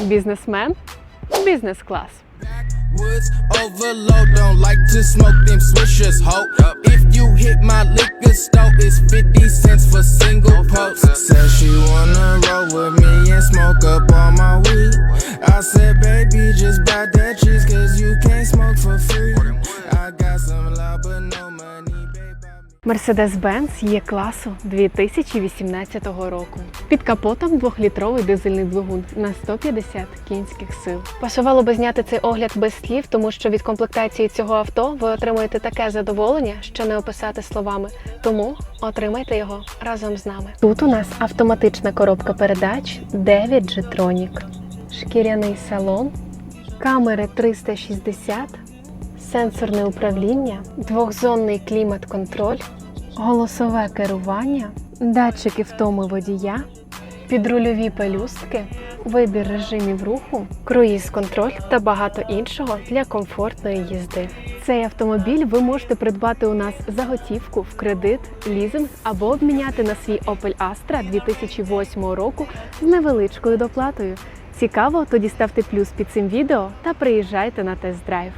Бізнесмен, бізнес-клас. Woods overload, don't like to smoke them swishers, ho. If you hit my liquor store, it's 50 cents for single post. Said she wanna roll with me and smoke up all my weed. I said, baby, just buy that cheese, cause you can't smoke for free. I got some Mercedes-Benz є класу 2018 року. Під капотом двохлітровий дизельний двигун на 150 кінських сил. Пасувало би зняти цей огляд без слів, тому що від комплектації цього авто ви отримуєте таке задоволення, що не описати словами. Тому отримайте його разом з нами. Тут у нас автоматична коробка передач 9 G-Tronic, шкіряний салон, камери 360, сенсорне управління, двохзонний клімат-контроль, голосове керування, датчики втоми водія, підрульові пелюстки, вибір режимів руху, круїз-контроль та багато іншого для комфортної їзди. Цей автомобіль ви можете придбати у нас за готівку в кредит, лізинг або обміняти на свій Opel Astra 2008 року з невеличкою доплатою. Цікаво? Тоді ставте плюс під цим відео та приїжджайте на тест-драйв.